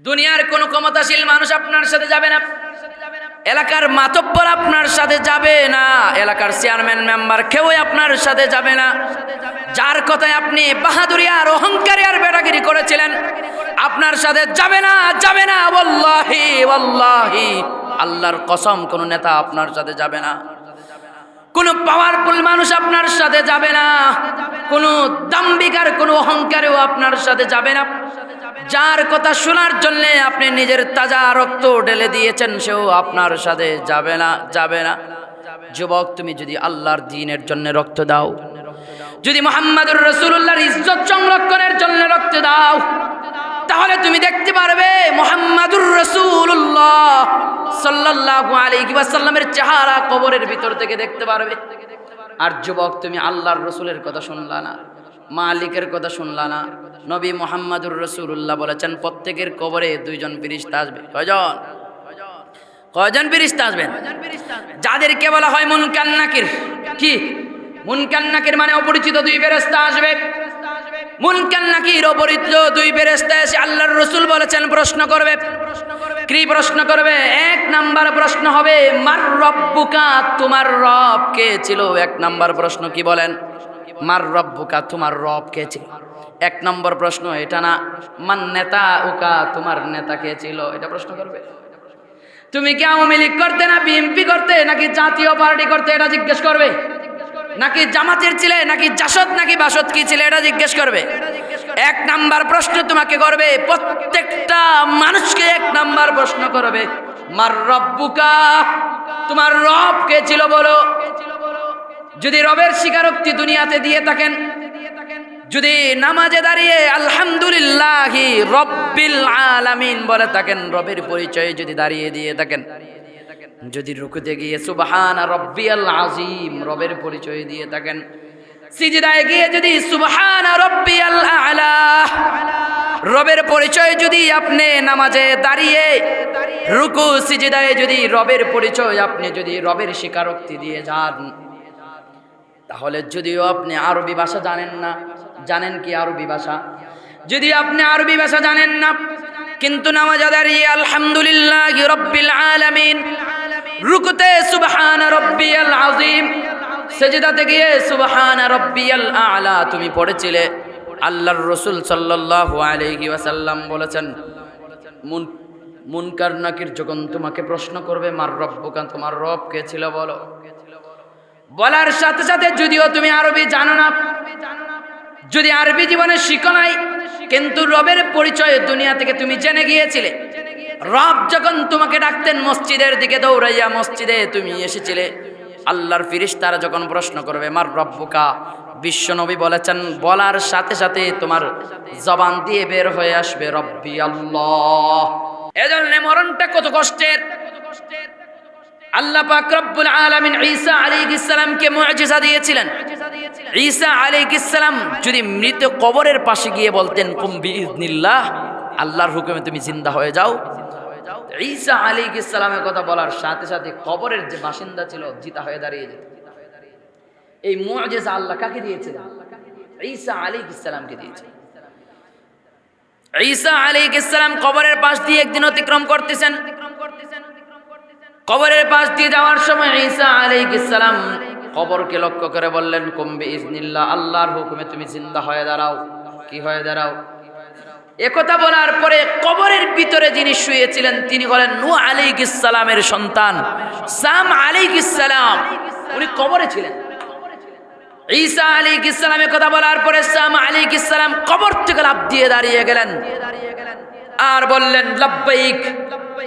দুনিয়ার কোন ক্ষমতাশীল মানুষ আপনার সাথে যাবে না। এলাকার মাতব্বর আপনার সাথে যাবে না। এলাকার চেয়ারম্যান মেম্বার কেউই আপনার সাথে যাবে না। যার কথায় আপনি বাহাদুরি আর অহংকারী আর বেড়াগিরি করেছিলেন, আপনার সাথে যাবে না যাবে না। ওয়াল্লাহি ওয়াল্লাহি। আল্লাহর কসম, কোন নেতা আপনার সাথে যাবে না। কোনো পাওয়ারফুল মানুষ আপনার সাথে যাবে না। কোনো দাম্বিকার কোনো অহংকারেও আপনার সাথে যাবে না। যার কথা শোনার জন্য আপনি নিজের তাজা রক্ত ঢেলে দিয়েছেন, সেও আপনার সাথে যাবে না যাবে না। যুবক, তুমি যদি আল্লাহর দিনের জন্য রক্ত দাও, যদি মোহাম্মদুর রসুল্লাহর ইজ্জত সংরক্ষণের জন্য রক্ত দাও, তাহলে তুমি দেখতে পারবে মোহাম্মদুর রসুল্লাহ সাল্লাল্লাহু আলাইহি ওয়াসাল্লামের চেহারা কবরের ভিতর থেকে দেখতে পারবে। আর যুবক, তুমি আল্লাহর রসুলের কথা শুনলা না, মালিকের কথা শুনলা না নবী মোহাম্মদুর রসুল্লাহ বলেছেন, প্রত্যেকের কবরে দুইজন ফিরিস্তা আসবে। কয়জন? কয়জন ফিরিস্তা আসবেন? যাদেরকে বলা হয় মুনকান নাকির। কি? মুনকান নাকির মানে অপরিচিত দুই ফেরেস্তা আসবে। দুই আল্লাহর রসুল বলেছেন, প্রশ্ন করবে। কি প্রশ্ন করবে? এক নাম্বার প্রশ্ন হবে, মার তোমার ছিল? এক নাম্বার প্রশ্ন কি বলেন? মার তোমার রব কে ছিল? এক নম্বর প্রশ্ন, এটা না, মান নেতা উকা, তোমার নেতা কে ছিল? এটা প্রশ্ন করবে। তুমি কি আওয়ামী লীগ করতে না বিএনপি করতে, নাকি জাতীয় পার্টি করতে, এটা জিজ্ঞেস করবে? নাকি জামাতের ছিলে, নাকি জাসদ, নাকি বাসদ কি ছিলে, এটা জিজ্ঞেস করবে। এক নাম্বার প্রশ্ন তোমাকে করবে, প্রত্যেকটা মানুষকে এক নাম্বার প্রশ্ন করবে, মার রব্বুকা, তোমার রব কে ছিল বলো? যদি রবের স্বীকারোক্তি দুনিয়াতে দিয়ে থাকেন যদি নামাজে দাঁড়িয়ে আলহামদুলিল্লাহ রব্বিল আলামিন বলে থাকেন, রবের পরিচয়ে যদি দাঁড়িয়ে দিয়ে থাকেন, যদি রুকুতে গিয়ে সুবহান রব্বিয়াল আজিম রবের পরিচয় দিয়ে থাকেন, সিজদায় গিয়ে যদি সুবহান রব্বিয়াল আলা, রবের পরিচয় যদি আপনি নামাজে দাঁড়িয়ে, রুকু সিজদায় যদি রবের পরিচয় আপনি যদি রবের স্বীকারোক্তি দিয়ে যান, তাহলে যদিও আপনি আরবি ভাষা জানেন না জানেন কি আরবি ভাষা? যদি আপনি আরবি ভাষা জানেন না, কিন্তু রুকুতে সুবহান আলা। তুমি পড়েছিলে, আল্লাহর রসুল সাল্লাল্লাহু বলেছেন, মুন, মুনকার নাকির যখন তোমাকে প্রশ্ন করবে, মার রব্বুকা, তোমার রব কে ছিল বলো? বলার সাথে সাথে যদিও তুমি আরবি জানো না যদি আরবি জীবনে শিখো নাই, কিন্তু রবের পরিচয় দুনিয়া থেকে তুমি জেনে গিয়েছিলে। রব যখন তোমাকে ডাকতেন, মসজিদের দিকে দৌড়াইয়া মসজিদে তুমি এসেছিলে। আল্লাহর ফিরিস্তারা যখন প্রশ্ন করবে, মার রব্বুকা? বিশ্বনবী বলেছেন, বলার সাথে সাথে তোমার জবান দিয়ে বের হয়ে আসবে রব্বি আল্লাহ। এজন্য মরণটা কত কষ্টের। আল্লাহ পাক রব্বুল আলামিন ঈসা মুআজিজা দিয়েছিলেন। ঈসা যদি মৃত কবরের পাশে গিয়ে বলতেন আল্লাহর হুকুমে তুমি জিন্দা হয়ে যাও। ঈসা কথা বলার সাথে সাথে কবরের যে বাসিন্দা ছিল, জিতা হয়ে দাঁড়িয়ে যেত। এই মুআজিজা আল্লাহ কাকে দিয়েছিলেন? ঈসা দিয়েছিলেন। ঈসা আলাইহিস সালাম কবরের পাশ দিয়ে একদিন অতিক্রম করতেছেন। কবরের পাশ দিয়ে যাওয়ার সময় ঈসা সালাম কবরকে লক্ষ্য করে বললেন কুম্বি ইজনিল্লাহ আল্লাহর হুকুমে তুমি জিন্দা হয়ে দাঁড়াও। কি হয়ে দাঁড়াও? একথা বলার পরে কবরের ভিতরে যিনি শুয়েছিলেন, তিনি হলেন নূ সালামের সন্তান, সাম সালাম। উনি কবরে ছিলেন। ঈসা আলাইহিস সালামের কথা বলার পরে সাম আলাইহিস সালাম কবর থেকে লাফ দিয়ে দাঁড়িয়ে গেলেন। আর বললেন, লব্বাইক,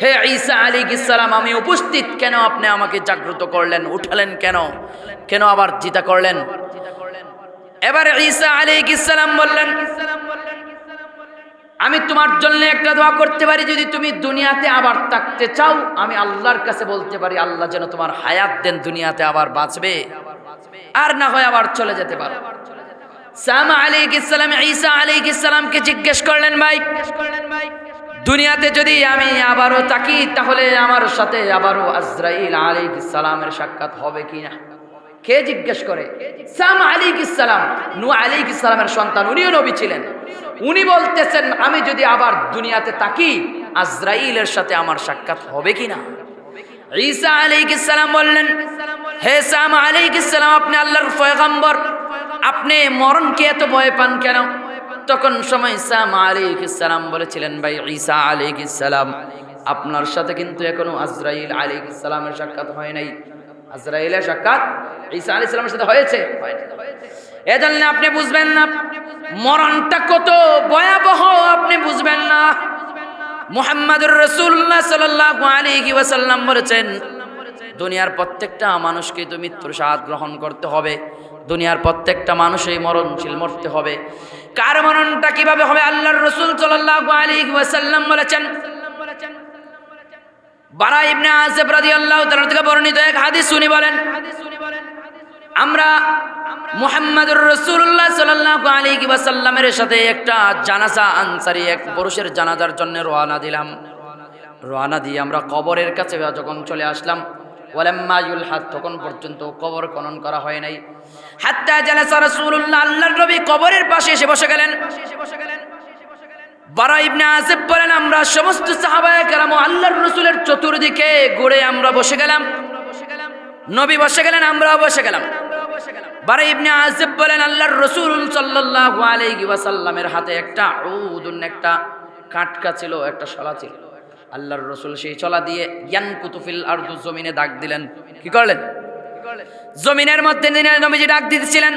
হে ঈসা আলাইহিস সালাম, আমি উপস্থিত কেন আপনি আমাকে জাগ্রত করলেন? উঠালেন কেন? কেন আবার জিতা করলেন? এবার ঈসা আলাইহিস সালাম বললেন, আমি তোমার জন্য একটা দোয়া করতে পারি, যদি তুমি দুনিয়াতে আবার থাকতে চাও। আমি আল্লাহর কাছে বলতে পারি, আল্লাহ যেন তোমার হায়াত দেন, দুনিয়াতে আবার বাঁচবে। আর না হয় আবার চলে যেতে পারো। সামা আলাইহিস সালাম ঈসা আলাইহিস সালামকে জিজ্ঞেস করলেন, ভাই, দুনিয়াতে যদি আমি আবারও তাকি, তাহলে আমার সাথে আবারও আজরাইল আলাইহিস সালামের সাক্ষাৎ হবে কি না? কে জিজ্ঞেস করে? সাম আলাইহিস সালাম, নূ আলাইহিস সালামের সন্তান, উনিও নবী ছিলেন। উনি বলতেছেন, আমি যদি আবার দুনিয়াতে তাকি, আজরাইলের সাথে আমার সাক্ষাৎ হবে কি না? ঈসা আলাইহিস সালাম বললেন, হে সাম আলাইহিস সালাম, আপনি আল্লাহর পয়গম্বর আপনি মরণকে এত ভয় পান কেন? তখন সময় সাম আলাইহিস সালাম বলেছিলেন, ভাই ঈসা আলাইহিস সালাম, আপনার সাথে কিন্তু এখনও আজরাইল আলাইহিস সালামের সাক্ষাৎ হয় নাই। আজরাইলের সাক্ষাৎ ঈসা আলাইহিস সালামের সাথে হয়েছে? এজন্য আপনি বুঝবেন না, মরণটা কত ভয়াবহ, আপনি বুঝবেন না। মুহাম্মাদুর রসুল্লাহ সাল্লাল্লাহু আলাইহি ওয়াসাল্লাম বলেছেন, দুনিয়ার প্রত্যেকটা মানুষকে তো মৃত্যুর স্বাদ গ্রহণ করতে হবে। দুনিয়ার প্রত্যেকটা মানুষই মরণশীল মরতে হবে। কার মরণটা কীভাবে হবে? আল্লাহর রসুল ওয়াসাল্লাম বলেছেন, বারা ইবনে বর্ণিত এক হাদিস শুনি বলেন, আমরা সাথে একটা আনসারি, এক পুরুষের জানাজার দিলাম। দিয়ে আমরা কবরের কাছে যখন চলে আসলাম তখন পর্যন্ত কবর খনন করা হয় নাই। হাত্তা জালাসা রাসূলুল্লাহ, আল্লাহর নবী কবরের পাশে এসে বসে গেলেন। বারা ইবনে বলেন, আমরা সমস্ত আল্লাহর রসুলের চতুর্দিকে ঘুরে আমরা বসে গেলাম। নবী বসে গেলেন বসে গেলাম। বারা ইবনে বলেন, আল্লাহর রসুল হাতে একটা উদুন, একটা কাটকা ছিল, একটা শলা ছিল। আল্লাহর রসুল সেই চলা দিয়ে ইয়ান কুতুফিল আরদু, জমিনে দাগ দিলেন। কি করলেন? জমিনের মধ্যে নবীজি ডাক দিতেছিলেন,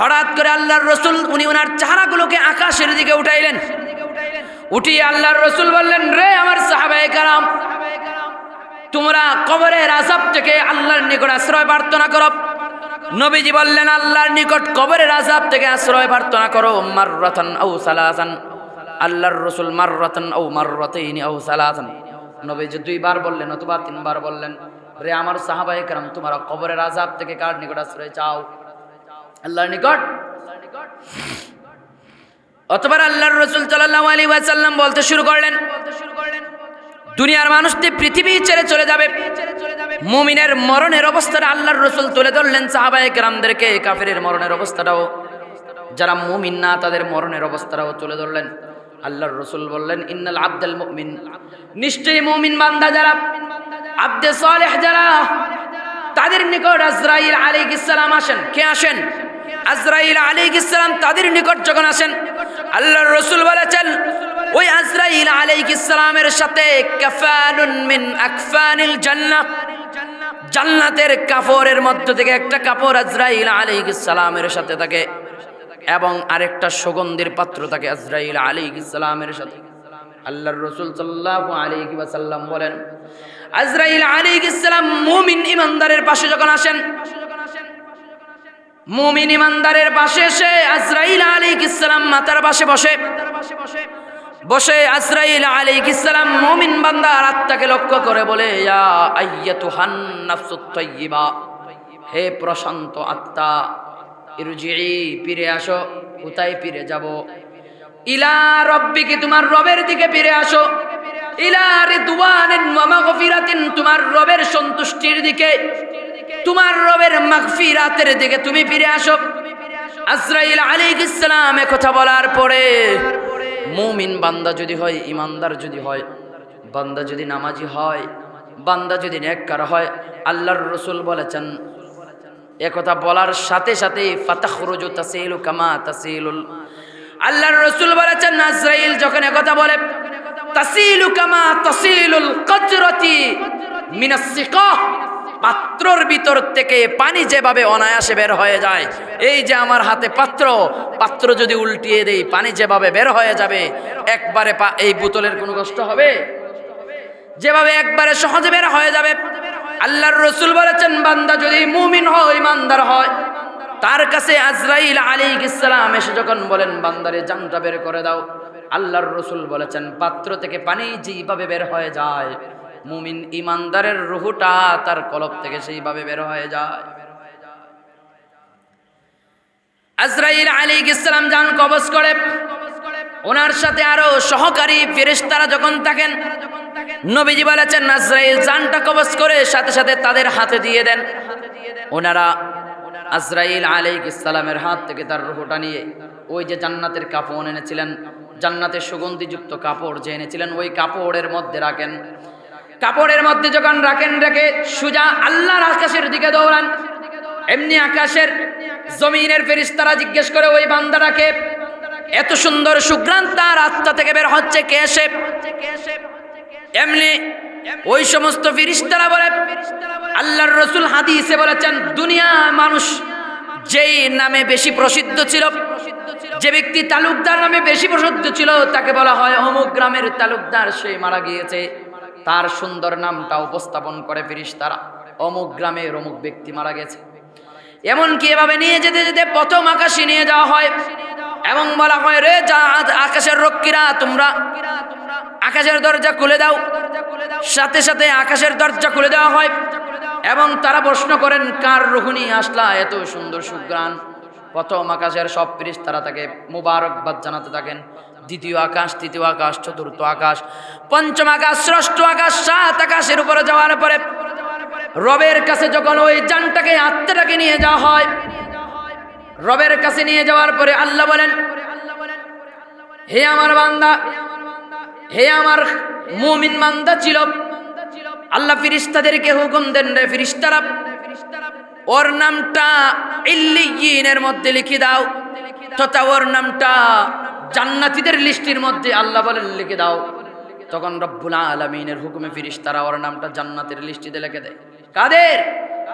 হঠাৎ করে আল্লাহর রসুল, উনি ওনার চেহারাগুলোকে আকাশের দিকে উঠাইলেন। উঠিয়ে আল্লাহর রসুল বললেন, রে আমার সাহাবায়ে কারাম, তোমরা কবরের আজাব থেকে আল্লাহর নিকট আশ্রয় প্রার্থনা করো। নবীজি বললেন, আল্লাহর নিকট কবরের আজাব থেকে আশ্রয় প্রার্থনা করো মার মাররাতান আও সালাসান আল্লাহর রসুল, মাররাতান আও মাররাতাইনি আও সালাসান নবীজি দুইবার বললেন, অথবা তিনবার বললেন। রে আমার সাহাবায়ে কারাম, তোমরা কবরের আজাব থেকে কার নিকট আশ্রয় চাও? আল্লাহর নিকট? অতবার আল্লাহর রসুল সাল্লাল্লাহু আলাইহি ওয়াসাল্লাম বলতে শুরু করলেন, দুনিয়ার মানুষটি পৃথিবী ছেড়ে চলে যাবে। মুমিনের মরণের অবস্থাটা আল্লাহর রসুল তুলে ধরলেন সাহাবায়ে কেরামদেরকে, কাফেরের মরণের অবস্থাটাও। যারা মুমিন না, তাদের মরণের অবস্থাটাও তুলে ধরলেন। আল্লাহর রসুল বললেন, ইন্নাল আব্দুল মুমিন। নিশ্চয়ই মুমিন বান্দা যারা আব্দে সালেহ যারা, তাদের নিকট আজরাইল আলাইহিস সালাম আসেন। কে আসেন? আজরাইল আলাইহিস সালাম তাদের নিকট যখন আসেন, আল্লাহর রসুল বলেছেন, ওই আজরাইল আলাইহিস সালামের সাথে জান্নাতের কাপড়ের মধ্য থেকে একটা কাপড় আজরাইল আলাইহিস সালামের সাথে থাকে এবং আরেকটা সুগন্ধির পাত্র থাকে আজরাইল আলাইহিস সালামের সাথে। আল্লাহর রসুল সাল্লাল্লাহু আলাইহি ওয়াসাল্লাম বলেন আজরাইল আলাইহিস সালাম মুমিন ইমানদারের পাশে যখন আসেন, মুমিন ইমানদারের পাশে এসে আজরাইল আলাইহিস সালাম মাতার পাশে বসে। বসে আজরাইল আলাইহিস সালাম মুমিন বান্দার আত্মাকে লক্ষ্য করে বলে হে প্রশান্ত আত্মা ইরজিই ফিরে আসো, কোথায় ফিরে যাব? ইলা রব্বিকে, তোমার রবের দিকে ফিরে আসো। তোমার রবের সন্তুষ্টির দিকে, তোমার রবের মাগফিরাতের দিকে তুমি ফিরে আসো। আজরাইল আলাইহিস সালাম কথা বলার পরে, মুমিন বান্দা যদি হয়, ইমানদার যদি হয়, বান্দা যদি নামাজি হয়, বান্দা যদি নেককার হয়, আল্লাহর রসুল বলেছেন একথা বলার সাথে সাথে ফাতাখরুজু তাসিলু কামা তাসিলুল। আল্লাহর রসুল বলেছেন, আজরাইল যখন একথা বলে তাসিলু কামা তাসিলুল কজরতি মিনাস সিকাহ পাত্রর ভিতর থেকে পানি যেভাবে অনায়াসে বের হয়ে যায়, এই যে আমার হাতে পাত্র পাত্র যদি উল্টিয়ে দেই, পানি যেভাবে বের হয়ে যাবে, একবারে এই বোতলের কোনো কষ্ট হবে? যেভাবে একবারে সহজে বের হয়ে যাবে, আল্লাহর রসুল বলেছেন, বান্দা যদি মুমিন হয়, ইমানদার হয়। তার কাছে আজরাইল আলী ইসলাম এসে যখন বলেন, বান্দারে জানটা বের করে দাও। আল্লাহর রসুল বলেছেন, পাত্র থেকে পানি যেইভাবে বের হয়ে যায়, মুমিন ইমানদারের রুহুটা তার কলব থেকে সেইভাবে বের হয়ে যায়। আজরাইল ইসলাম কবজ করে। ওনার সাথে সহকারী যখন থাকেন, নবীজি বলেছেন, আজরাইল জানটা কবজ করে সাথে সাথে তাদের হাতে দিয়ে দেন। ওনারা আজরাইল হাত থেকে তার রুহটা নিয়ে ওই যে জান্নাতের কাফন এনেছিলেন জান্নাতে সুগন্ধিযুক্ত কাপড় যে এনেছিলেন, ওই কাপড়ের মধ্যে রাখেন। কাপড়ের মধ্যে যখন রাখেন, রেখে সুজা আল্লাহর আকাশের দিকে দৌড়ান। এমনি আকাশের জমিনের ফেরিস্তারা জিজ্ঞেস করে, ওই বান্দাটাকে এত সুন্দর সুগ্রান্ত তার আত্মা থেকে বের হচ্ছে কে এসে এমনি ওই সমস্ত ফিরিস্তারা বলে, আল্লাহর রসুল হাদিসে বলেছেন দুনিয়া মানুষ যেই নামে বেশি প্রসিদ্ধ ছিল, যে ব্যক্তি তালুকদার নামে বেশি প্রসিদ্ধ ছিল, তাকে বলা হয় অমুক গ্রামের তালুকদার, সে মারা গিয়েছে। তার সুন্দর নামটা উপস্থাপন করে ফিরিস তারা অমুক গ্রামের অমুক ব্যক্তি মারা গেছে। এমনকি এভাবে নিয়ে যেতে যেতে প্রথম আকাশে নিয়ে যাওয়া হয়, এবং বলা হয়, রে যা আকাশের রক্ষীরা, তোমরা আকাশের দরজা খুলে দাও। সাথে সাথে আকাশের দরজা খুলে দেওয়া হয়। এবং তারা প্রশ্ন করেন, কার রুহুনি আসলা এত সুন্দর সুগ্রাণ? প্রথম আকাশের সব পিরিস তারা তাকে মুবারকবাদ জানাতে থাকেন। দ্বিতীয় আকাশ, তৃতীয় আকাশ, চতুর্থ আকাশ, পঞ্চম আকাশ, ষষ্ঠ আকাশ, সাত আকাশের উপরে যাওয়ার পরে রবের কাছে যখন ওই জানটাকে, আত্মাটাকে নিয়ে যাওয়া হয়, রবের কাছে নিয়ে যাওয়ার পরে আল্লাহ বলেন, হে আমার বান্দা, হে আমার মুমিন বান্দা ছিল আল্লাহ ফিরিস্তাদেরকে হুকুম দেন রে ফিরিস্তারা। ওর নামটা ইল্লিয়িনের মধ্যে লিখে দাও, তথা ওর নামটা জান্নাতীদের লিস্টির মধ্যে আল্লাহ বলেন লিখে দাও। তখন রব্বুল আলমিনের হুকুমে ফিরিস্তারা ওর নামটা জান্নাতের লিস্টিতে লিখে দেয়। কাদের?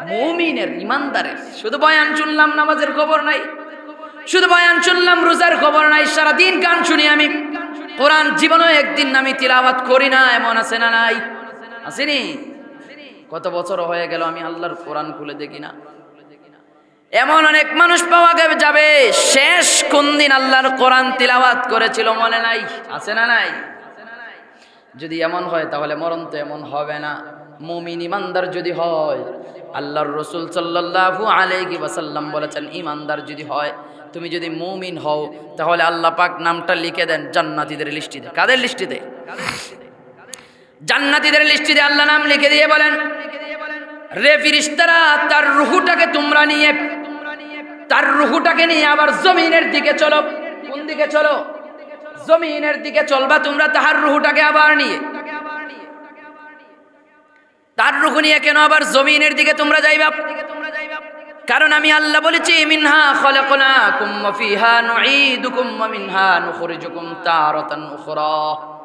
মুমিনের, ইমানদারের। শুধু বয়ান শুনলাম নামাজের খবর নাই। শুধু বয়ান শুনলাম রোজার খবর নাই। সারাদিন গান শুনি আমি। কোরআন জীবনেও একদিন আমি তিলাবাত করি না, এমন আছে না নাই? আসেনি? কত বছর হয়ে গেল আমি আল্লাহর কোরআন খুলে দেখি না। এমন অনেক মানুষ পাওয়া যাবে, শেষ কোন দিন আল্লাহর কোরআন তিলাবাত করেছিল মনে নাই? আছে না নাই? যদি এমন হয় তাহলে মরণ তো এমন হবে না। মুমিন ইমানদার যদি হয়, আল্লাহর রসুল সাল্লাল্লাহু আলাইহি ওয়াসাল্লাম বলেছেন, ইমানদার যদি হয়, তুমি যদি মুমিন হও, তাহলে আল্লাহ পাক নামটা লিখে দেন জান্নাতীদের লিস্টিতে। কাদের লিস্টিতে? জান্নাতীদের লিস্টিতে আল্লাহ নাম লিখে দিয়ে বলেন, রে ফিরিস্তারা, তার রুহুটাকে তোমরা নিয়ে, তার রুহুটাকে নিয়ে আবার জমিনের দিকে চলো। কোন দিকে চলো? জমিনের দিকে চলবা তোমরা তাহার রুহুটাকে আবার নিয়ে। তার রুহু নিয়ে কেন আবার জমিনের দিকে তোমরা যাইবা? কারণ আমি আল্লাহ বলেছি, মিনহা খলাকনাকুম ওয়া ফিহা নুঈদুকুম মিনহা নুখরিজুকুম তারাতান উখরা।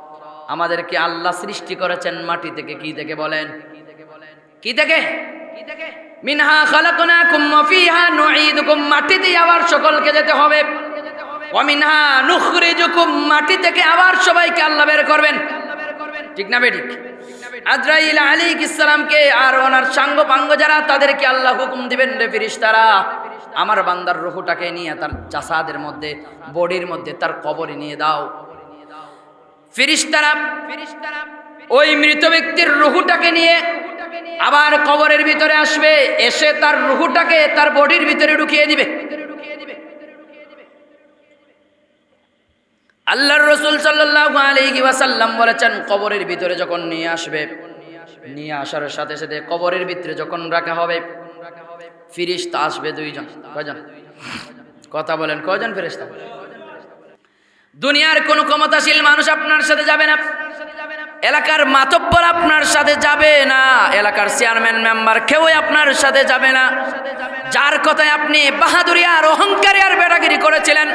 আমাদেরকে আল্লাহ সৃষ্টি করেছেন মাটি থেকে, কি থেকে বলেন? কি থেকে? মিনহা খালাকনাকুম ওয়া ফিহা নুঈদুকুম মাটিতে আবার সকলকে যেতে হবে। ওয়া মিনহা নুখরিজুকুম, মাটি থেকে আবার সবাইকে আল্লাহ বের করবেন। ঠিক না বেঠিক? আজরাইল আলী ইসলামকে আর ওনার সাঙ্গ পাঙ্গ যারা, তাদেরকে আল্লাহ হুকুম দিবেন রে ফিরিস্তারা আমার বান্দার রুহুটাকে নিয়ে তার জাসাদের মধ্যে, বডির মধ্যে তার কবরে নিয়ে দাও। ফিরিস্তারা ওই মৃত ব্যক্তির রুহুটাকে নিয়ে আবার কবরের ভিতরে আসবে, এসে তার রুহুটাকে তার বডির ভিতরে ঢুকিয়ে দিবে। আল্লাহর রসুল সাল্লাল্লাহু আলাইহি ওয়াসাল্লাম বলেছেন, কবরের ভিতরে যখন নিয়ে আসবে, নিয়ে আসার সাথে সাথে কবরের ভিতরে যখন রাখা হবে, ফিরিস্তা আসবে দুইজন। কয়জন? কথা বলেন, কয়জন ফেরেশতা দুনিয়ার কোন ক্ষমতাশীল মানুষ আপনার সাথে যাবে না। এলাকার মাতব্বর আপনার সাথে যাবে না। এলাকার চেয়ারম্যান মেম্বার কেউই আপনার সাথে যাবে না। যার কথায় আপনি বাহাদুরি আর অহংকারী আর বেটাগিরি করেছিলেন,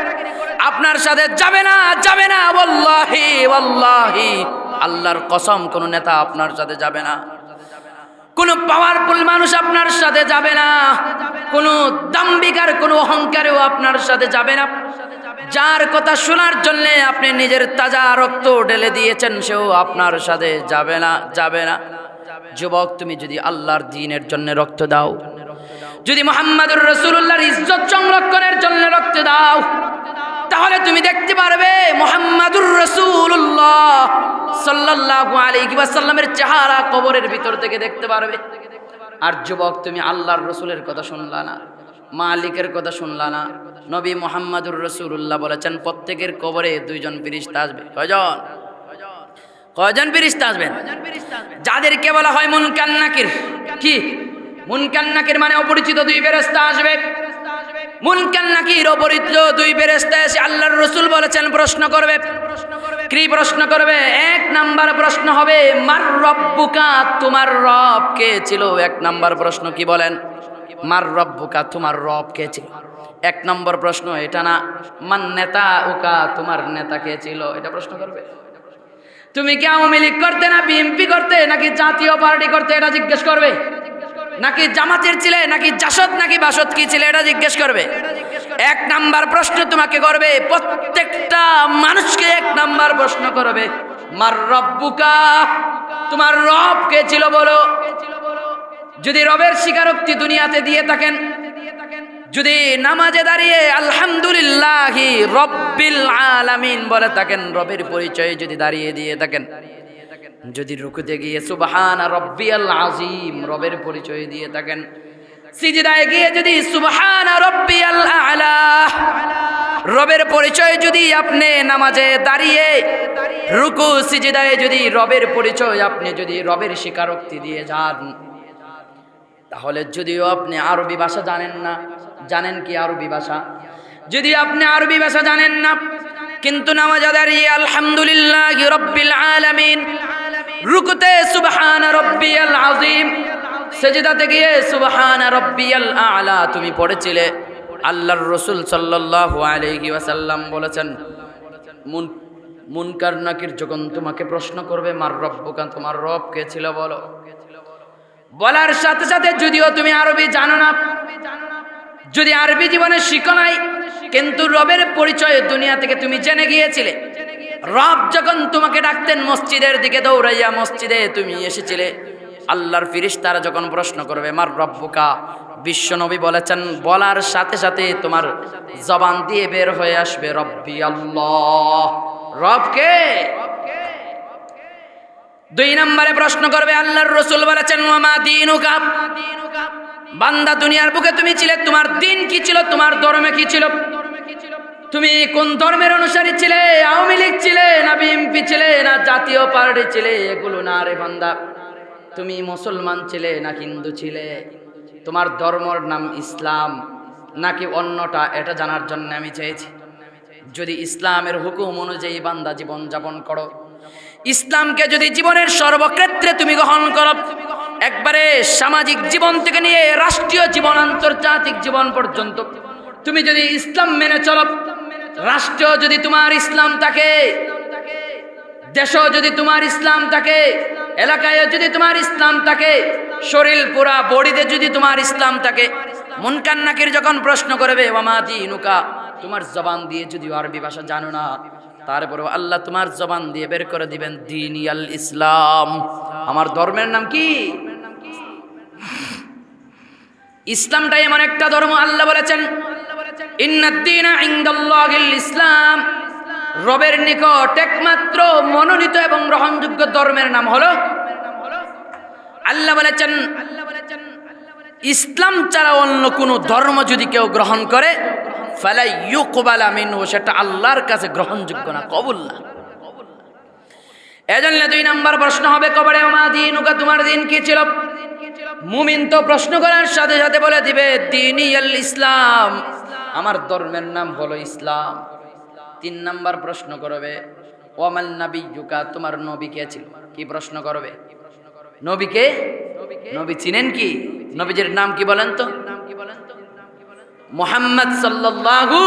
আপনার সাথে যাবে না যাবে না। ওয়াল্লাহি ওয়াল্লাহি। আল্লাহর কসম, কোন নেতা আপনার সাথে যাবে না। কোনো পাওয়ারফুল মানুষ আপনার সাথে যাবে না। কোনো দাম্বিকার কোনো অহংকারেও আপনার সাথে যাবে না। যার কথা শোনার জন্য আপনি নিজের তাজা রক্ত ঢেলে দিয়েছেন, সেও আপনার সাথে যাবে না যাবে না। যুবক, তুমি যদি আল্লাহর দিনের জন্য রক্ত দাও, যদি মোহাম্মদুর রসুল্লাহর ইজ্জত সংরক্ষণের জন্য রক্ত দাও, তাহলে তুমি দেখতে পারবে মোহাম্মদুর রসুল্লাহ সাল্লাল্লাহু আলাইহি ওয়াসাল্লামের চেহারা কবরের ভিতর থেকে দেখতে পারবে। আর যুবক, তুমি আল্লাহর রসুলের কথা শুনলা না। মালিকের কথা শুনলা না। নবী মোহাম্মদুর রসুল্লাহ বলেছেন, প্রত্যেকের কবরে দুইজন ফিরিস্তা আসবে। কয়জন? কয়জন ফিরিস্তা আসবেন? যাদেরকে বলা হয় মুনকান নাকির। কি? মুনকান নাকির মানে অপরিচিত দুই ফেরেস্তা আসবে। অপরিত্র দুই আল্লাহর রসুল বলেছেন, প্রশ্ন করবে। কি প্রশ্ন করবে? এক নাম্বার প্রশ্ন হবে, মার তোমার রব কে ছিল? এক নাম্বার প্রশ্ন কি বলেন? মার রব্বুকা, তোমার রব কে ছিল? এক নম্বর প্রশ্ন, এটা না, মান নেতা উকা, তোমার নেতা কে ছিল? এটা প্রশ্ন করবে। তুমি কি আওয়ামী লীগ করতে না বিএনপি করতে, নাকি জাতীয় পার্টি করতে, এটা জিজ্ঞেস করবে? নাকি জামাতের ছিলে, নাকি জাসদ, নাকি বাসদ কি ছিলে, এটা জিজ্ঞেস করবে। এক নাম্বার প্রশ্ন তোমাকে করবে, প্রত্যেকটা মানুষকে এক নাম্বার প্রশ্ন করবে, মার রব্বুকা, তোমার রব কে ছিল বলো? যদি রবের স্বীকারোক্তি দুনিয়াতে দিয়ে থাকেন, যদি নামাজে দাঁড়িয়ে আলহামদুলিল্লাহ রব্বিল আলামিন বলে থাকেন, রবের পরিচয় যদি দাঁড়িয়ে দিয়ে থাকেন, যদি রুকুতে গিয়ে সুবহান রব্বিয়াল আজিম রবের পরিচয় দিয়ে থাকেন, সিজদায় গিয়ে যদি সুবহান রব্বিয়াল আলা, রবের পরিচয় যদি আপনি নামাজে দাঁড়িয়ে, রুকু সিজদায় যদি রবের পরিচয় আপনি যদি রবের স্বীকারোক্তি দিয়ে যান তাহলে যদিও আপনি আরবি ভাষা জানেন না, জানেন কি আরবি ভাষা? যদি আপনি আরবি ভাষা জানেন না, কিন্তু রুকুতে আলা, তুমি পড়েছিলে। আল্লাহর রসুল সাল্লাল্লাহু বলেছেন, মুন, মুনকার নাকির যখন তোমাকে প্রশ্ন করবে, মার রব্বুকা, তোমার রব কে ছিল বলো? বলার সাথে সাথে যদিও তুমি আরবি জানো না, যদি আরবি জীবনে শিখো নাই, কিন্তু রবের পরিচয় দুনিয়া থেকে তুমি জেনে গিয়েছিলে। রব যখন তোমাকে ডাকতেন মসজিদের দিকে দৌড়াইয়া মসজিদে তুমি এসেছিলে। আল্লাহর ফিরিস তারা যখন প্রশ্ন করবে, মার রব্বুকা? বিশ্বনবী বলেছেন, বলার সাথে সাথে তোমার জবান দিয়ে বের হয়ে আসবে, রব্বি আল্লাহ। রবকে দুই নম্বরে প্রশ্ন করবে, আল্লাহর রসুল বলেছেন বান্দা দুনিয়ার বুকে তুমি ছিলে, তোমার দিন কি ছিল, তোমার ধর্মে কি ছিল? তুমি কোন ধর্মের অনুসারী ছিলে? আওয়ামী লীগ ছিলে, না বিএনপি ছিলে, না জাতীয় পার্টি ছিলে? এগুলো না রে বান্দা। তুমি মুসলমান ছিলে, না হিন্দু ছিলে? তোমার ধর্মর নাম ইসলাম, নাকি অন্যটা? এটা জানার জন্য আমি চেয়েছি। যদি ইসলামের হুকুম অনুযায়ী বান্দা জীবন যাপন করো ইসলামকে যদি জীবনের সর্বক্ষেত্রে তুমি গ্রহণ করো, একবারে সামাজিক জীবন থেকে নিয়ে রাষ্ট্রীয় জীবন, আন্তর্জাতিক জীবন পর্যন্ত, তুমি যদি ইসলাম মেনে চলো, রাষ্ট্র যদি তোমার ইসলাম থাকে দেশ যদি তোমার ইসলাম থাকে এলাকায় যদি তোমার ইসলাম থাকে শরীর পুরা বডিতে যদি তোমার ইসলাম থাকে মুনকান নাকির যখন প্রশ্ন করবে মামা দিনুকা? তোমার জবান দিয়ে যদি আরবি ভাষা জানো না তারপরে আল্লাহ তোমার জবান দিয়ে বের করে দিবেন দিন আল ইসলাম। আমার ধর্মের নাম কি? ইসলামটা এমন একটা ধর্ম, আল্লাহ বলেছেন ইসলাম। রবের নিকট একমাত্র মনোনীত এবং গ্রহণযোগ্য ধর্মের নাম হলো, আল্লাহ বলেছেন, ইসলাম ছাড়া অন্য কোনো ধর্ম যদি কেউ গ্রহণ করে ফালাই ইউকবাল আমিনহু সেটা আল্লাহর কাছে গ্রহণযোগ্য না, কবুল না। এজন্য দুই নাম্বার প্রশ্ন হবে, কবরে মা দিন ওকা তোমার দিন কি ছিল? মুমিন তো প্রশ্ন করার সাথে সাথে বলে দিবে আল ইসলাম। আমার ধর্মের নাম হলো ইসলাম। তিন নাম্বার প্রশ্ন করবে ওয়ামাল নবী যুকা তোমার নবী কে ছিল? কি প্রশ্ন করবে? নবীকে নবী চিনেন কি? নবীজির নাম কি বলেন তো? মোহাম্মদ সাল্লাল্লাহু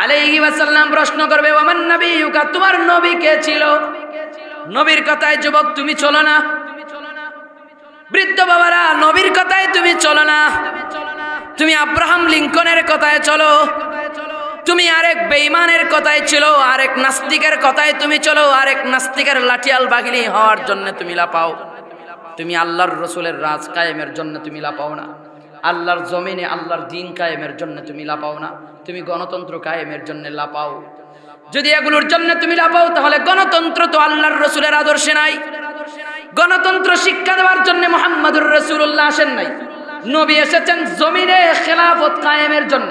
আলাইহি ওয়াসাল্লাম প্রশ্ন করবে, ওমান নবী ইউকা তোমার নবী কে ছিল? নবীর কথায়, যুবক, তুমি চলো না। বৃদ্ধ বাবারা, নবীর কথায় তুমি চলো না। তুমি আব্রাহাম লিঙ্কনের কথায় চলো। তুমি আরেক বেঈমানের কথায় ছিল আরেক নাস্তিকের কথায় তুমি চলো। আরেক নাস্তিকের লাঠিয়াল বাগিনি হওয়ার জন্য তুমি লাপাও তুমি আল্লাহর রসুলের রাজ কায়েমের জন্য তুমি লাপাও না। আল্লাহর জমিনে আল্লাহর দিন কায়েমের জন্য তুমি লাপাও না, তুমি গণতন্ত্র কায়েমের জন্য লাপাও যদি এগুলোর জন্য তুমি লাপাও তাহলে গণতন্ত্র তো আল্লাহর রসুলের আদর্শে নাই। গণতন্ত্র শিক্ষা দেওয়ার জন্য মোহাম্মদুর রসুল্লাহ আসেন নাই। নবী এসেছেন জমিনে খেলাফত কায়েমের জন্য।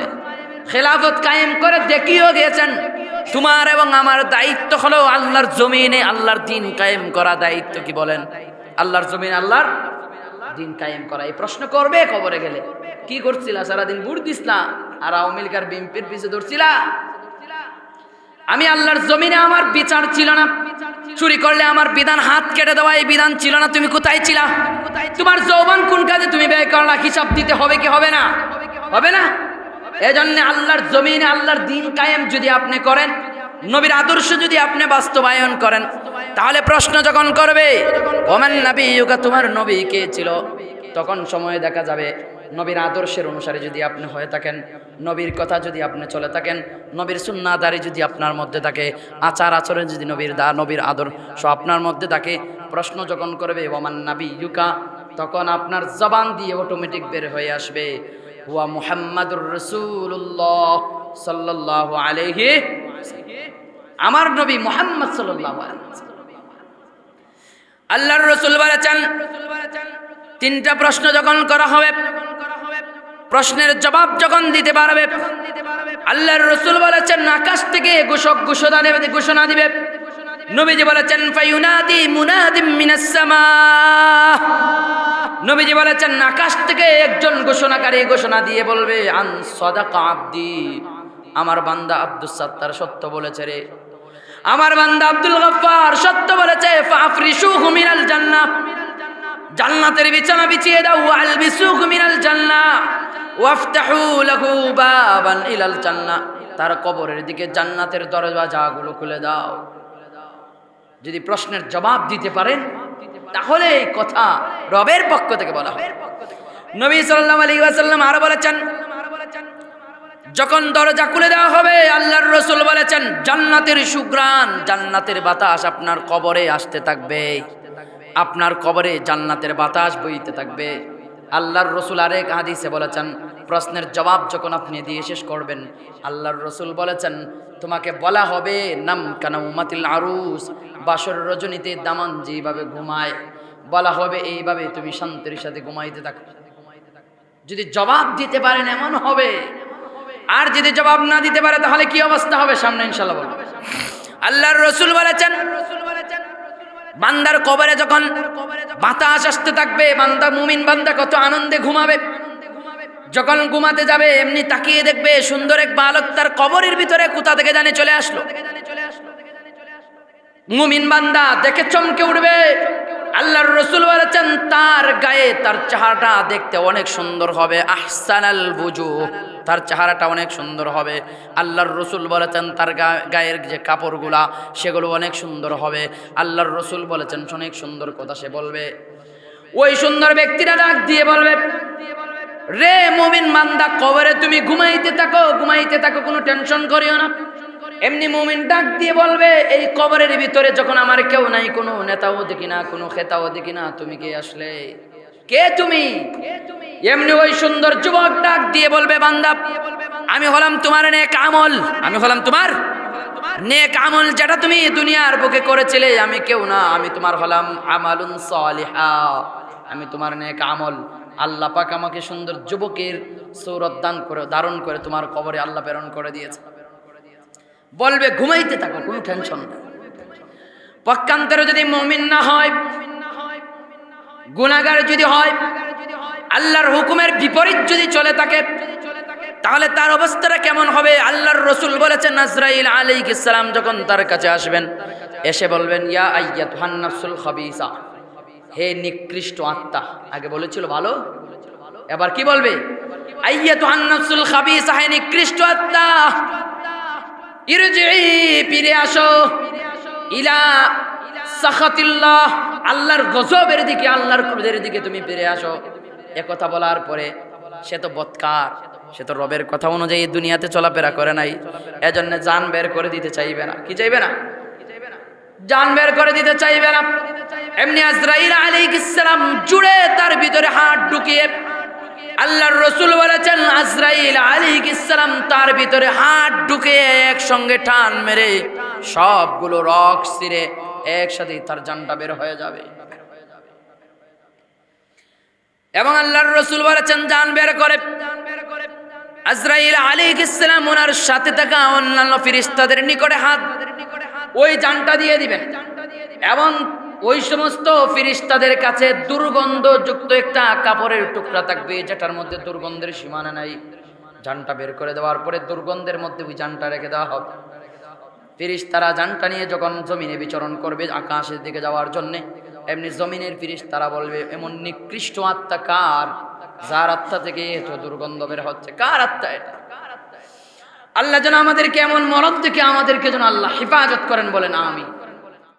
খেলাফত কায়েম করে দেখিও গিয়েছেন, তোমার এবং আমার দায়িত্ব হলো আল্লাহর জমিনে আল্লাহর দিন কায়েম করা। দায়িত্ব কি বলেন? আল্লাহর জমিন আল্লাহর দিন কায়েম করা। এই প্রশ্ন করবে কবরে গেলে। কি করছিলা? সারাদিন বুট দিস না আর আওয়ামী লীগের বিএনপির পিছে ধরছিলা? আমি আল্লাহর জমিনে আমার বিচার ছিল না। চুরি করলে আমার বিধান হাত কেটে দেওয়া এই বিধান ছিল না। তুমি কোথায় ছিলা? তোমার যৌবন কোন কাজে তুমি ব্যয় করলা? হিসাব দিতে হবে কি হবে না? হবে না? এজন্য আল্লাহর জমিনে আল্লাহর দিন কায়েম যদি আপনি করেন নবীর আদর্শ যদি আপনি বাস্তবায়ন করেন, তাহলে প্রশ্ন যখন করবে, ওমান নবী ইউকা তোমার নবী কে ছিল? তখন সময়ে দেখা যাবে, নবীর আদর্শের অনুসারে যদি আপনি হয়ে থাকেন, নবীর কথা যদি আপনি চলে থাকেন, নবীর সুন্নাদারি যদি আপনার মধ্যে থাকে, আচার আচরণ যদি নবীর দা, নবীর আদর্শ আপনার মধ্যে থাকে, প্রশ্ন যখন করবে, ওমান নাবি ইউকা তখন আপনার জবান দিয়ে অটোমেটিক বের হয়ে আসবে, হুয়া মুহাম্মাদুর রসুল্লাহ সাল্লাহ আলাইহি আমার নবী মোহাম্মদ সাল্লাহ আল্লাহর রসুল বলেছেন, তিনটা প্রশ্ন যখন করা হবে, প্রশ্নের জবাব যখন দিতে পারবে, আল্লাহর রসুল বলেছেন, আকাশ থেকে ঘোষক ঘোষণা দেবে, ঘোষণা দিবে। নবীজি বলেছেন ফাইউনাদি মুনাদিম মিনাস সামা নবীজি বলেছেন, আকাশ থেকে একজন ঘোষণাকারী ঘোষণা দিয়ে বলবে, আন সদাকা আব্দি। আমার বান্দা আব্দুস সাত্তার সত্য বলেছে রে। আমার বান্দা আব্দুল গফফার সত্য বলেছে ফাফরিশুহু মিনাল জান্নাহ জান্নাতের বিছানা বিছিয়ে দাও আলবিসুহু মিনাল জান্নাহ ওয়াফতাহু লাহু বাবান ইলাল জান্নাহ তার কবরের দিকে জান্নাতের দরজা দরজাগুলো খুলে দাও। যদি প্রশ্নের জবাব দিতে পারেন, তাহলে এই কথা রবের পক্ষ থেকে বলা হয়। নবী সাল্লাল্লাহু আলাইহি ওয়াসাল্লাম আরও বলেছেন যখন দরজা খুলে দেওয়া হবে, আল্লাহর রসুল বলেছেন, জান্নাতের সুগ্রাণ, জান্নাতের বাতাস আপনার কবরে আসতে থাকবে। আপনার কবরে জান্নাতের বাতাস বইতে থাকবে। আল্লাহর রসুল আরেক হাদিসে বলেছেন, প্রশ্নের জবাব যখন আপনি দিয়ে শেষ করবেন, আল্লাহর রসুল বলেছেন, তোমাকে বলা হবে, নাম কানা উমাতিল আরুস, বাসর রজনীতে দামান যেভাবে ঘুমায়, বলা হবে এইভাবে তুমি শান্তির সাথে ঘুমাইতে থাকো। যদি জবাব দিতে পারেন, এমন হবে আর যদি জবাব না দিতে পারে, তাহলে কি অবস্থা হবে সামনে, ইনশাল্লাহ বলব। আল্লাহর রসুল বলেছেন, বান্দার কবরে যখন বাতাস আসতে থাকবে, বান্দা, মুমিন বান্দা কত আনন্দে ঘুমাবে। যখন ঘুমাতে যাবে, এমনি তাকিয়ে দেখবে, সুন্দর এক বালক তার কবরের ভিতরে কোথা থেকে জানে চলে আসলো। মুমিন বান্দা দেখে চমকে উঠবে। আল্লাহর রসুল বলেছেন, তার গায়ে তার চেহারাটা দেখতে অনেক সুন্দর হবে। আহসানাল বুজু। তার চেহারাটা অনেক সুন্দর হবে। আল্লাহর রসুল বলেছেন তার গায়ের যে কাপড়গুলা, সেগুলো অনেক সুন্দর হবে। আল্লাহর রসুল বলেছেন, অনেক সুন্দর কথা সে বলবে। ওই সুন্দর ব্যক্তিরা ডাক দিয়ে বলবে, রে মুমিন মান্দা কবরে তুমি ঘুমাইতে থাকো ঘুমাইতে থাকো, কোনো টেনশন করিও না। এমনি মুমিন ডাক দিয়ে বলবে, এই কবরের ভিতরে যখন আমার কেউ নাই, কোনো নেতাও দেখি না, কোনো খেতাও দেখি না, তুমি কে আসলে কে তুমি? এমনি ওই সুন্দর যুবক ডাক দিয়ে বলবে, বান্দা, আমি হলাম তোমার নেক আমল, আমি হলাম তোমার নেক আমল যেটা তুমি দুনিয়ার বুকে করেছিলে, আমি কেউ না, আমি তোমার হলাম আমালুন সালিহা, আমি তোমার নেক আমল। আল্লাহ পাক আমাকে সুন্দর যুবকের সৌরত দান করে, ধারণ করে তোমার কবরে আল্লাহ প্রেরণ করে দিয়েছে। বলবে, ঘুমাইতে থাকো, কোনো টেনশন নেই। পক্ষান্তরে যদি মমিন না হয় গুণাগার যদি হয়, আল্লাহর হুকুমের বিপরীত যদি চলে থাকে তাহলে তার অবস্থাটা কেমন হবে? আল্লাহর রসুল বলেছেন, নাজরাইল আলাইহিস ইসলাম যখন তার কাছে আসবেন, এসে বলবেন, ইয়া আইয়াত হান্নাসুল খাবিসা, হে নিকৃষ্ট আত্মা। আগে বলেছিল, ভালো। এবার কি বলবে? আইয়াত হান্নাসুল খাবিসা, হে নিকৃষ্ট আত্মা ইরজিই ফিরে আসো, ইলা সাখাতিল্লাহ, আল্লাহর গজবের দিকে, আল্লাহর ক্রোধের দিকে তুমি ফিরে আসো। একথা বলার পরে সে তো বৎকার, সে তো রবের কথা অনুযায়ী দুনিয়াতে চলাফেরা করে নাই। এজন্য জান বের করে দিতে চাইবে না। কি চাইবে না? জান বের করে দিতে চাইবে না। এমনি আজরাইল আলাইহিস সালাম জুড়ে তার ভিতরে হাত ঢুকিয়ে আল্লাহর রসুল বলেছেন, আজরাইল আলাইহিস সালাম তার ভিতরে হাত ঢুকে একসঙ্গে টান মেরে সবগুলো রক সিরে একসাথে তার জানটা বের হয়ে যাবে। এবং আল্লাহর রসুল বলেছেন, জান বের করে। আজরাইল আলাইহিস সালাম ওনার সাথে থাকা অন্যান্য ফিরিস্তাদের নিকটে হাত ওই জানটা দিয়ে দিবেন। এবং ওই সমস্ত ফিরিস্তাদের কাছে দুর্গন্ধযুক্ত একটা কাপড়ের টুকরা থাকবে, যেটার মধ্যে দুর্গন্ধের সীমানা নাই। জানটা বের করে দেওয়ার পরে দুর্গন্ধের মধ্যে ওই জানটা রেখে দেওয়া হবে। ফিরিস তারা জানটা নিয়ে যখন জমিনে বিচরণ করবে আকাশের দিকে যাওয়ার জন্যে, এমনি জমিনের ফিরিস তারা বলবে, এমন নিকৃষ্ট আত্মা কার? যার আত্মা থেকে এত দুর্গন্ধ বের হচ্ছে? কার আত্মা এটা? আল্লাহ যেন আমাদেরকে এমন মরদ থেকে আমাদেরকে যেন আল্লাহ হেফাজত করেন বলেন আমি